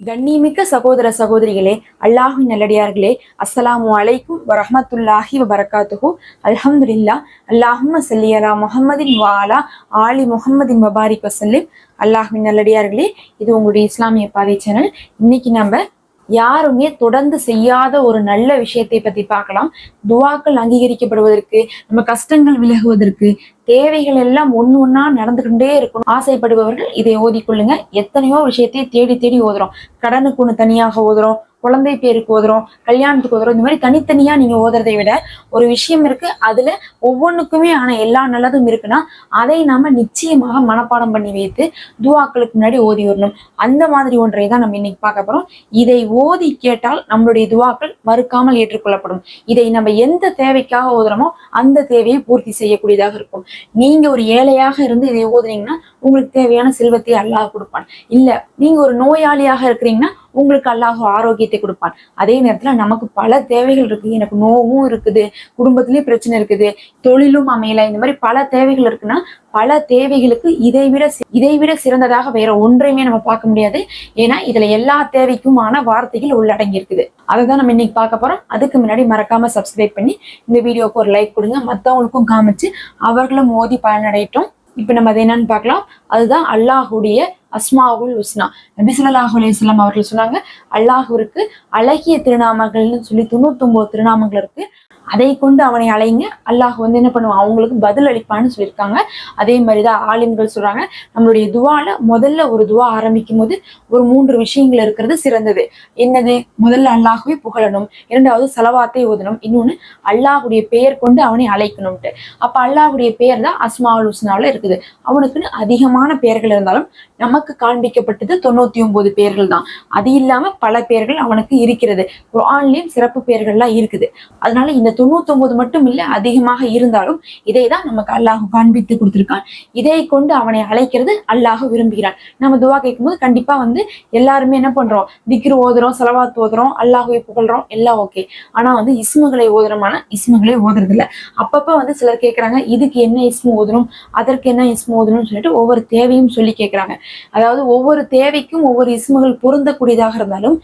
கண்ணிமிக்க சகோதர சகோதரிகளே அல்லாஹு நல்லடியார்களே அஸ்ஸலாமு அலைக்கும் வரஹ்மத்துல்லாஹி வபரகாத்துஹு. அல்ஹம்துலில்லா அல்லாஹும்ம சல்லி முஹம்மதின் வாலா ஆலி முஹம்மதின் வபாரிக் வசல்லிம் அல்லாஹ்வின் நல்லடியார்களே இது உங்களுடைய இஸ்லாமிய பாதை சேனல் இன்னைக்கு நம்ம யாருமே தொடர்ந்து செய்யாத ஒரு நல்ல விஷயத்தை பத்தி பார்க்கலாம். துவாக்கள் அங்கீகரிக்கப்படுவதற்கு நம்ம கஷ்டங்கள் விலகுவதற்கு தேவைகள் எல்லாம் ஒன்று ஒன்றா நடந்துகிட்டே இருக்கணும். ஆசைப்படுபவர்கள் இதை ஓதிக்கொள்ளுங்க. எத்தனையோ விஷயத்தை தேடி தேடி ஓதுறோம். கடனுக்கு ஒன்று தனியாக ஓதுறோம். குழந்தை பேருக்கு ஓதுறோம் கல்யாணத்துக்கு ஓதுறோம் இந்த மாதிரி தனித்தனியா நீங்க ஓதுறதை விட ஒரு விஷயம் இருக்கு. அதுல ஒவ்வொன்றுக்குமே ஆன எல்லா நல்லதும் இருக்குன்னா அதை நாம நிச்சயமாக மனப்பாடம் பண்ணி வைத்து துவாக்களுக்கு முன்னாடி ஓதி வரணும் அந்த மாதிரி ஒன்றை தான் நம்ம இன்னைக்கு பார்க்க போறோம். இதை ஓதி கேட்டால் நம்மளுடைய துவாக்கள் மறுக்காமல் ஏற்றுக்கொள்ளப்படும். இதை நம்ம எந்த தேவைக்காக ஓதுறோமோ அந்த தேவையை பூர்த்தி செய்யக்கூடியதாக இருக்கும். நீங்க ஒரு ஏழையாக இருந்து இதை ஓதுனீங்கன்னா உங்களுக்கு தேவையான செல்வத்தை அல்லாஹ் கொடுப்பான். இல்ல நீங்க ஒரு நோயாளியாக இருக்கிறீங்கன்னா உங்களுக்கு அல்லாஹ் ஆரோக்கியத்தை கொடுப்பான். அதே நேரத்துல நமக்கு பல தேவைகள் இருக்கு எனக்கு நோவும் இருக்குது குடும்பத்திலயும் பிரச்சனை இருக்குது தொழிலும் அமையல. இந்த மாதிரி பல தேவைகள் இருக்குன்னா பல தேவைகளுக்கு இதை விட இதை விட சிறந்ததாக வேற ஒன்றையுமே நம்ம பார்க்க முடியாது. ஏன்னா இதுல எல்லா தேவைக்குமான வார்த்தைகள் உள்ளடங்கி இருக்குது. அதை தான் நம்ம இன்னைக்கு பார்க்க போறோம். அதுக்கு முன்னாடி மறக்காம சப்ஸ்கிரைப் பண்ணி இந்த வீடியோக்கு ஒரு லைக் கொடுங்க. மத்தவங்களுக்கும் காமிச்சு அவர்களும் மோதி பயனடையட்டும். இப்போ நம்ம அது என்னன்னு பார்க்கலாம். அதுதான் அல்லாஹுடைய அஸ்மாவுல் உஸ்னா நபி ஸல்லல்லாஹு அவர்கள் சொன்னாங்க அல்லாஹுவிற்கு அழகிய திருநாமங்கள்னு சொல்லி தொண்ணூத்தொம்பது திருநாமங்கள் இருக்கு. அதை கொண்டு அவனை அழைங்க அல்லாஹ் வந்து என்ன பண்ணுவான்? அவங்களுக்கு பதில் அளிப்பான்னு சொல்லியிருக்காங்க. அதே மாதிரி தான் ஆலிம்கள் சொல்றாங்க. நம்மளுடைய துவால முதல்ல ஒரு துவா ஆரம்பிக்கும் போது ஒரு மூன்று விஷயங்கள் இருக்கிறது சிறந்தது. என்னது? முதல்ல அல்லாஹுவை புகழணும். இரண்டாவது செலவாத்தை ஓதணும். இன்னொன்னு அல்லாஹுடைய பெயர் கொண்டு அவனை அழைக்கணும்ட்டு. அப்ப அல்லாஹுடைய பெயர் தான் அஸ்மாவுல் உஸ்னாவில் இருக்குது. அவனுக்குன்னு அதிகமான பெயர்கள் இருந்தாலும் நமக்கு காண்பிக்கப்பட்டது தொண்ணூத்தி ஒன்பது பேர்கள் தான் அது இல்லாம பல பேர்கள் அவனுக்கு இருக்கிறது. குரான்லயும் சிறப்பு பெயர்கள்லாம் இருக்குது. அதனால இந்த தொண்ணூத்தி ஒன்பது மட்டும் இல்ல அதிகமாக இருந்தாலும் இதை தான் நமக்கு அல்லாஹ் காண்பித்து கொடுத்திருக்கான். இதை கொண்டு அவனை அழைக்கிறது அல்லாஹ் விரும்புகிறான். நம்ம துவா கேட்கும்போது கண்டிப்பா வந்து எல்லாருமே என்ன பண்றோம்? திக்ரு ஓதுறோம் செலவாத் ஓதுறோம் அல்லாஹுவை புகழ்றோம் எல்லாம் ஓகே. ஆனா வந்து இஸ்முகளை ஓதுறமான இஸ்முகளை ஓதுறது இல்ல அப்பப்ப வந்து சிலர் கேட்கறாங்க இதுக்கு என்ன இஸ்மு ஓதணும் அதற்கு என்ன இஸ்மு ஓதணும்னு சொல்லிட்டு ஒவ்வொரு தேவையும் சொல்லி கேட்கறாங்க அதாவது ஒவ்வொரு தேவைக்கும் ஒவ்வொரு இஸ்முகள் பொருந்தக்கூடியதாக இருந்தாலும்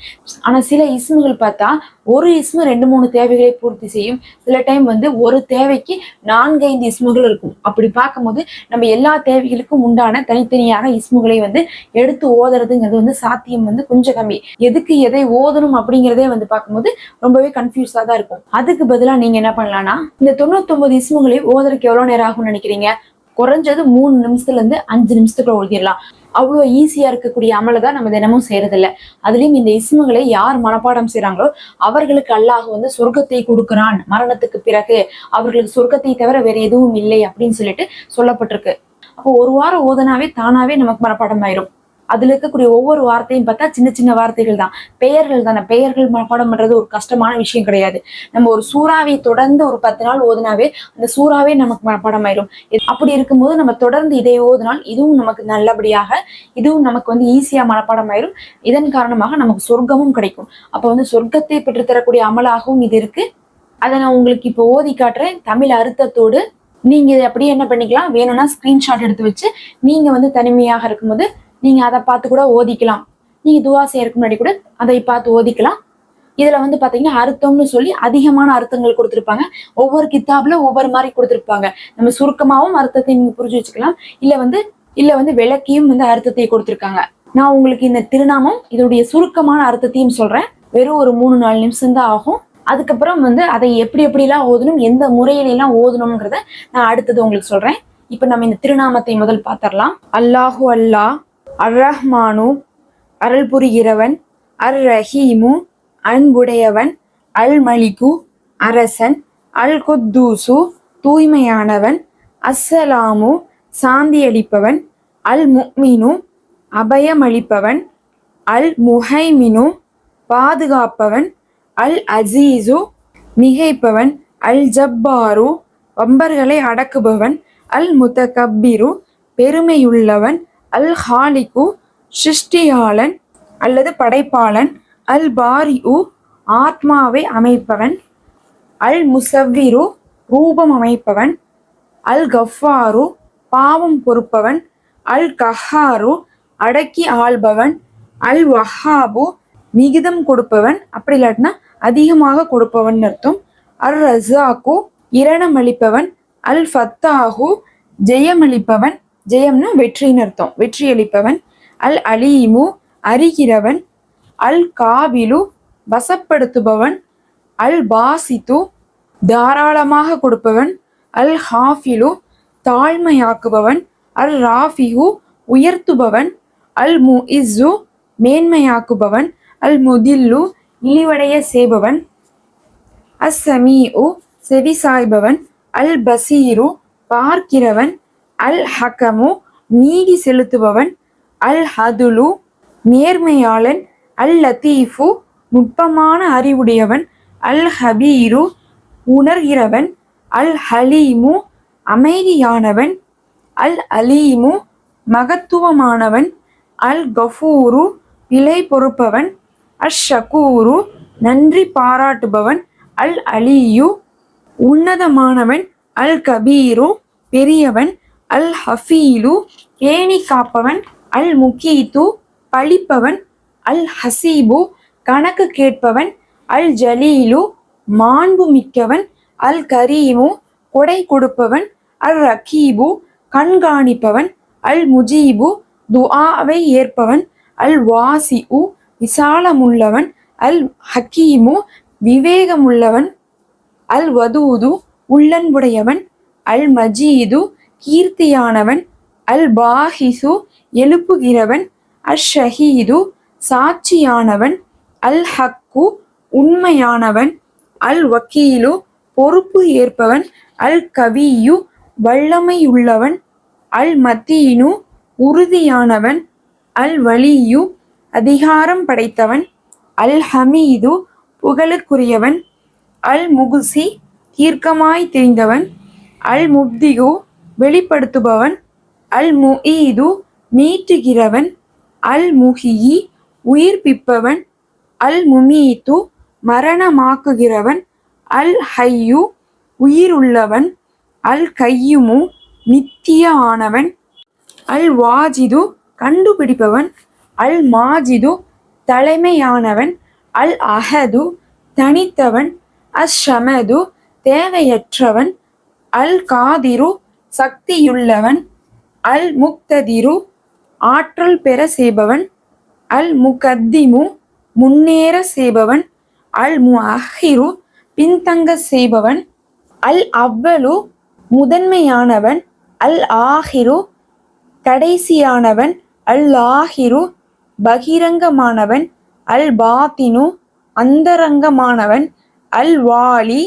ஆனா சில இஸ்முகள் பார்த்தா ஒரு இஸ்மு ரெண்டு மூணு தேவைகளை பூர்த்தி செய்யும். சில டைம் வந்து ஒரு தேவைக்கு நான்கு ஐந்து இஸ்முகள் இருக்கும். அப்படி பார்க்கும்போது நம்ம எல்லா தேவைகளுக்கும் உண்டான தனித்தனியாக இஸ்முகளை வந்து எடுத்து ஓதுறதுங்கிறது வந்து சாத்தியம் வந்து கொஞ்சம் கம்மி. எதுக்கு எதை ஓதணும் அப்படிங்கிறதே வந்து பார்க்கும்போது ரொம்பவே கன்ஃபியூஸாக தான் இருக்கும். அதுக்கு பதிலா நீங்க என்ன பண்ணலாம்னா இந்த தொண்ணூத்தொம்பது இஸ்முகளை ஓதுறதுக்கு எவ்வளோ நேரம் ஆகும்னு நினைக்கிறீங்க? குறைஞ்சது மூணு நிமிஷத்துல இருந்து அஞ்சு நிமிஷத்துக்குள்ள எழுதிடலாம் அவ்வளோ ஈஸியா இருக்கக்கூடிய அமலை தான் நம்ம தினமும் செய்யறதில்ல. அதுலயும் இந்த இஸ்முகளை யார் மனப்பாடம் செய்யறாங்களோ அவர்களுக்கு அல்லாஹ் வந்து சொர்க்கத்தை கொடுக்கிறான். மரணத்துக்கு பிறகு அவர்களுக்கு சொர்க்கத்தை தவிர வேற எதுவும் இல்லை அப்படின்னு சொல்லிட்டு சொல்லப்பட்டிருக்கு. அப்போ ஒரு வாரம் ஓதனாவே தானாவே நமக்கு மனப்பாடம் ஆயிரும். அதுல இருக்கக்கூடிய ஒவ்வொரு வார்த்தையும் பார்த்தா சின்ன சின்ன வார்த்தைகள் தான். பெயர்கள் தானே. பெயர்கள் மனப்பாடம் பண்றது ஒரு கஷ்டமான விஷயம் கிடையாது. நம்ம ஒரு சூறாவை தொடர்ந்து ஒரு பத்து நாள் ஓதுனாவே அந்த சூறாவே நமக்கு மனப்பாடம் ஆயிரும் அப்படி இருக்கும்போது நம்ம தொடர்ந்து இதை ஓதுனால் இதுவும் நமக்கு நல்லபடியாக இதுவும் நமக்கு வந்து ஈஸியா மனப்பாடம் ஆயிரும் இதன் காரணமாக நமக்கு சொர்க்கமும் கிடைக்கும். அப்ப வந்து சொர்க்கத்தை பெற்றுத்தரக்கூடிய அமலாகவும் இது இருக்கு. அதை நான் உங்களுக்கு இப்போ ஓதி காட்டுறேன். தமிழ் அர்த்தத்தோடு நீங்க இதை அப்படியே என்ன பண்ணிக்கலாம்? வேணும்னா ஸ்கிரீன்ஷாட் எடுத்து வச்சு நீங்க வந்து தனிமையாக இருக்கும்போது நீங்க அதை பார்த்து கூட ஓதிக்கலாம். நீங்க துவா செய்யறதுக்கு முன்னாடி கூட அதை பார்த்து ஓதிக்கலாம். இதுல வந்து பாத்தீங்கன்னா அர்த்தம்னு சொல்லி அதிகமான அர்த்தங்கள் கொடுத்துருப்பாங்க. ஒவ்வொரு கித்தாப்ல ஒவ்வொரு மாதிரி கொடுத்திருப்பாங்க. நம்ம சுருக்கமாவும் அர்த்தத்தை நீங்க புரிஞ்சு வச்சுக்கலாம். இல்ல வந்து இல்ல வந்து விளக்கியும் வந்து அர்த்தத்தை கொடுத்திருக்காங்க. நான் உங்களுக்கு இந்த திருநாமம் இதோடைய சுருக்கமான அர்த்தத்தையும் சொல்றேன். வெறும் ஒரு மூணு நாலு நிமிஷம் தான் ஆகும். அதுக்கப்புறம் வந்து அதை எப்படி எப்படிலாம் ஓதணும் எந்த முறையிலெல்லாம் ஓதணுங்கிறத நான் அடுத்தது உங்களுக்கு சொல்றேன். இப்போ நம்ம இந்த திருநாமத்தை முதல் பார்த்தரலாம் அல்லாஹு அல்லாஹ் அர் ரஹ்மானு அருள் புரிகிறவன் அர் ரஹீமு அன்புடையவன் அல் மலிகு அரசன் அல் குத்தூசு தூய்மையானவன் அஸ்ஸலாமு சாந்தியளிப்பவன் அல் முக்மினு அபயமளிப்பவன் அல் முஹைமினு பாதுகாப்பவன் அல் அசீசு மிகைப்பவன் அல் ஜப்பாரு வம்பர்களை அடக்குபவன் அல் முத்தகப்பிரு பெருமையுள்ளவன் அல் ஹாலிகு சிருஷ்டியாளன் அல்லது படைப்பாளன் அல் பாரி உ ஆத்மாவை அமைப்பவன் அல் முசவ்விரு ரூபம் அமைப்பவன் அல் கஃபாரு பாவம் பொறுப்பவன் அல் கஹாரு அடக்கி ஆள்பவன் அல் வஹாபு மிகுதம் கொடுப்பவன் அப்படி இல்லாட்டினா அதிகமாக கொடுப்பவன் அர்த்தம். அர் ரசாக்கு இரணமளிப்பவன் அல் ஃபத்தாஹு ஜெயமளிப்பவன் ஜெயம்னா வெற்றின்னு அர்த்தம். வெற்றி அளிப்பவன் அல் அலீமு அறிகிறவன் அல் காபிலு வசப்படுத்துபவன் அல் பாசித்து தாராளமாக கொடுப்பவன் அல் ஹாஃபிலு தாழ்மையாக்குபவன் அல் ராஃபிஹு உயர்த்துபவன் அல் மு இஸ்ஸு மேன்மையாக்குபவன் அல் முதில்லு இழிவடைய செய்பவன் அஸ்ஸமீஉ செவி சாய்பவன் அல் பசீரு பார்க்கிறவன் அல் ஹக்கமு நீதி செலுத்துபவன் அல் ஹதுலு நேர்மையாளன் அல் லத்தீஃபு நுட்பமான அறிவுடையவன் அல் ஹபீரு உணர்கிறவன் அல் ஹலீமு அமைதியானவன் அல் அலீமு மகத்துவமானவன் அல் கஃபூரு பிழை பொறுப்பவன் அஷ் ஷகூரு நன்றி பாராட்டுபவன் அல் அலியு உன்னதமானவன் அல் கபீரு பெரியவன் அல் ஹஃபீலு பேணி காப்பவன் அல் முகீத்து பழிப்பவன் அல் ஹசீபு கணக்கு கேட்பவன் அல் ஜலீலு மாண்பு மிக்கவன் அல் கரீமு கொடை கொடுப்பவன் அல் ரகீபு கண்காணிப்பவன் அல் முஜீபு துஆவை ஏற்பவன் அல் வாசி உ விசாலமுள்ளவன் அல் ஹக்கீமு விவேகமுள்ளவன் அல் வதூது உள்ளன்புடையவன் அல் மஜீது கீர்த்தியானவன் அல் பாஹிசு எழுப்புகிறவன் அஷ் ஷஹீது சாட்சியானவன் அல் ஹக்கு உண்மையானவன் அல் வக்கீலு பொறுப்பு ஏற்பவன் அல் கவியு வல்லமையுள்ளவன் அல் மத்தீனு உறுதியானவன் அல் வலியு அதிகாரம் படைத்தவன் அல் ஹமீது புகழுக்குரியவன் அல் முகுசி தீர்க்கமாய் தெரிந்தவன் அல் முப்திகு வெளிப்படுத்துபவன் அல் முஈது மீட்டுகிறவன் அல் முஹியி உயிர்ப்பிப்பவன் அல் முமீத்து மரணமாக்குகிறவன் அல் ஹையு உயிருள்ளவன் அல் கையுமு நித்திய ஆனவன் அல் வாஜிது கண்டுபிடிப்பவன் அல் மாஜிது தலைமையானவன் அல் அஹது தனித்தவன் அஷமது தேவையற்றவன் அல் காதிரு சக்தியுள்ளவன் அல் முக்ததிரு ஆற்றல் பெற செய்பவன் அல் முகத்திமு முன்னேற செய்பவன் அல் மு அஹிரு பின்தங்க செய்பவன் அல் அவ்வலு முதன்மையானவன் அல் ஆஹிரு கடைசியானவன் அல் ஆஹிரு பகிரங்கமானவன் அல் பாத்தினு அந்தரங்கமானவன் அல் வாலி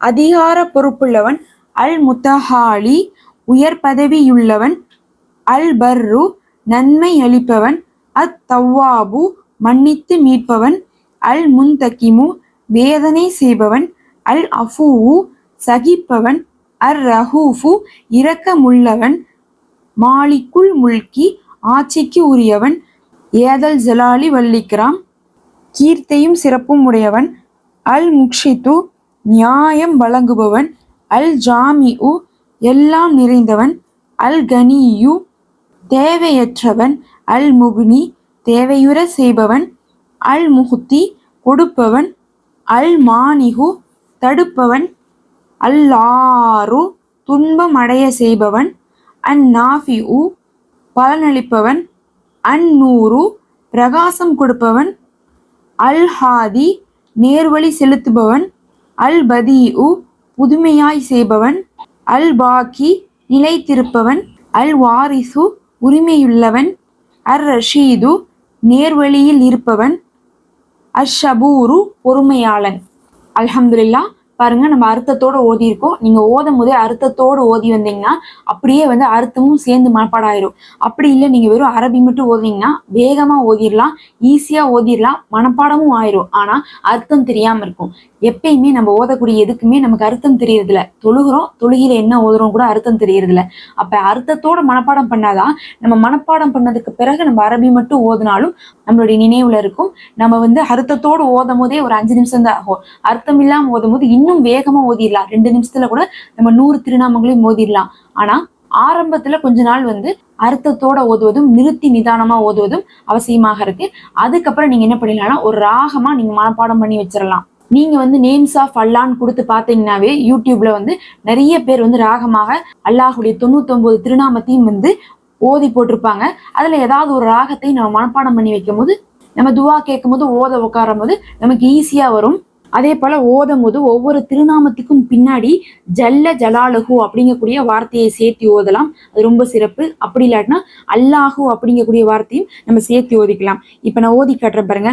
அதிகார பொறுப்புள்ளவன் அல் முத்தஹாலி உயர் பதவியுள்ளவன் அல் பர்ரு நன்மை அளிப்பவன் அத் தவ்வாபு மன்னித்து மீட்பவன் அல் முன்தகிமு வேதனை செய்பவன் அல் அஃபூவு சகிப்பவன் அர் ரஹூஃபு இரக்கமுள்ளவன் மாலிக்குள் முல்கி ஆட்சிக்கு உரியவன் ஏதல் ஜலாலி வல்லிக்ராம் கீர்த்தையும் சிறப்பும் உடையவன் அல் முக்ஷித்து நியாயம் வழங்குபவன் அல் ஜாமி உ எல்லாம் நிறைந்தவன் அல் கனியு தேவையற்றவன் அல் முகுனி தேவையுற செய்பவன் அல் முகுத்தி கொடுப்பவன் அல் மானிகு தடுப்பவன் அல்லாரு துன்பம் அடைய செய்பவன் அன் உ பலனளிப்பவன் அந்நூறு பிரகாசம் கொடுப்பவன் அல் ஹாதி நேர்வழி செலுத்துபவன் அல் பதீஉ புதுமையாய் செய்பவன் அல் பாக்கி நிலைத்திருப்பவன் அல் வாரிசு உரிமையுள்ளவன் அர் ரஷீது நேர்வழியில் இருப்பவன் அஷபூரு பொறுமையாளன். அல்ஹம்துலில்லா பாருங்க நம்ம அர்த்தத்தோட ஓதி இருக்கோம் நீங்க ஓதும் போதே அர்த்தத்தோட ஓதி வந்தீங்கன்னா அப்படியே வந்து அர்த்தமும் சேர்ந்து மனப்பாடாயிரும். அப்படி இல்லை நீங்க வெறும் அரபி மட்டும் ஓதுனீங்கன்னா வேகமா ஓதிடலாம் ஈஸியா ஓதிடலாம் மனப்பாடமும் ஆயிரும். ஆனா அர்த்தம் தெரியாம இருக்கும். எப்பயுமே நம்ம ஓதக்கூடிய எதுக்குமே நமக்கு அர்த்தம் தெரியறதில்ல. தொழுகிறோம் தொழுகையில என்ன ஓதுறோம் கூட அர்த்தம் தெரியறதில்ல. அப்ப அர்த்தத்தோட மனப்பாடம் பண்ணாதான் நம்ம மனப்பாடம் பண்ணதுக்கு பிறகு நம்ம அரபி மட்டும் ஓதுனாலும் நம்மளுடைய நினைவுல இருக்கும். நம்ம வந்து அர்த்தத்தோடு ஓதும் போதே ஒரு அஞ்சு நிமிஷம் தான் ஆகும். அர்த்தம் இல்லாம ஓதும் போது இன்னும் வேகமா ஓதிடலாம். ரெண்டு நிமிஷத்துல கூட நம்ம நூறு திருநாமங்களையும் ஓதிடலாம். ஆனா ஆரம்பத்துல கொஞ்ச நாள் வந்து அர்த்தத்தோட ஓதுவதும் நிறுத்தி நிதானமா ஓதுவதும் அவசியமாக இருக்கு. அதுக்கப்புறம் நீங்க என்ன பண்ணிடலாம்னா ஒரு ராகமா நீங்க மனப்பாடம் பண்ணி வச்சிடலாம். நீங்க வந்து நேம்ஸ் ஆஃப் அல்லான்னு கொடுத்து பார்த்தீங்கன்னாவே யூடியூப்ல வந்து நிறைய பேர் வந்து ராகமாக அல்லாஹுடைய தொண்ணூத்தொன்பது திருநாமத்தையும் வந்து ஓதி போட்டிருப்பாங்க. அதுல ஏதாவது ஒரு ராகத்தை நம்ம மனப்பாடம் பண்ணி வைக்கும் போது நம்ம துவா கேட்கும் போது ஓத உட்காரும் போது நமக்கு ஈஸியா வரும். அதே போல ஓதும் போது ஒவ்வொரு திருநாமத்துக்கும் பின்னாடி ஜல்ல ஜலாலுகு அப்படிங்கக்கூடிய வார்த்தையை சேர்த்து ஓதலாம். அது ரொம்ப சிறப்பு. அப்படி இல்லாட்டினா அல்லாஹு அப்படிங்கக்கூடிய வார்த்தையும் நம்ம சேர்த்து ஓதிக்கலாம். இப்ப நான் ஓதி காட்டுறேன் பாருங்க.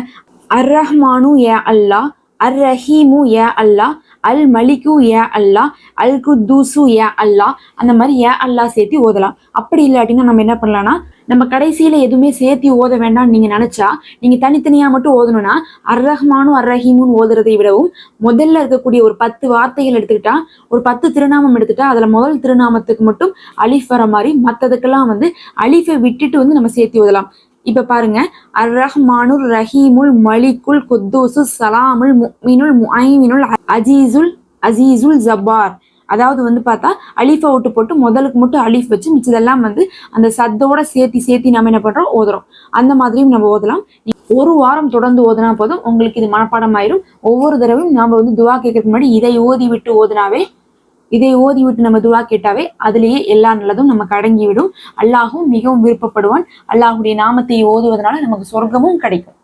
அர் ரஹ்மானு ஏ அல்லாஹ். அர் ரஹீமு ஏ அல்லாஹ் அல் மலிக்கு ஏ அல்லாஹ் அல் குத்தூசு ஏ அல்லாஹ் அந்த மாதிரி ஏ அல்லாஹ் சேர்த்து ஓதலாம். அப்படி இல்லாட்டினா நம்ம என்ன பண்ணலாம்னா நம்ம கடைசியில எதுவுமே சேர்த்து ஓத வேண்டாம்னு நீங்க நினைச்சா நீங்க தனித்தனியா மட்டும் ஓதணும்னா அர் ரஹ்மானும் அர் ரஹீமுன்னு ஓதுறதை விடவும் முதல்ல இருக்கக்கூடிய ஒரு பத்து வார்த்தைகள் எடுத்துக்கிட்டா ஒரு பத்து திருநாமம் எடுத்துட்டா அதில் முதல் திருநாமத்துக்கு மட்டும் அலிஃப் வர மாதிரி மற்றதுக்கெல்லாம் வந்து அலிஃபை விட்டுட்டு வந்து நம்ம சேர்த்து ஓதலாம். இப்ப பாருங்க. அர் ரஹ்மானுர் ரஹீமுல் மலிக்குல் குத்தூசு சலாமுல் முக்மினுல் முஐமினுல் அஜீசுல் அசீசுல் ஜப்பார். அதாவது வந்து பார்த்தா அலீஃபை விட்டு போட்டு முதலுக்கு மட்டும் அலீஃப் வச்சு மிச்சதெல்லாம் வந்து அந்த சத்தோட சேர்த்தி சேர்த்தி நம்ம என்ன பண்றோம்? ஓதுறோம். அந்த மாதிரியும் நம்ம ஓதலாம். ஒரு வாரம் தொடர்ந்து ஓதுனா போதும். உங்களுக்கு இது மனப்பாடம் ஆயிரும் ஒவ்வொரு தடவையும் நாம வந்து துவா கேட்கறதுக்கு முன்னாடி இதை ஓதி விட்டு ஓதுனாவே இதை ஓதி விட்டு நம்ம துவா கேட்டாவே அதிலேயே எல்லா நல்லதும் நமக்கு அடங்கிவிடும். அல்லாஹும் மிகவும் விருப்பப்படுவான். அல்லாஹுடைய நாமத்தை ஓதுவதனால நமக்கு சொர்க்கமும் கிடைக்கும்.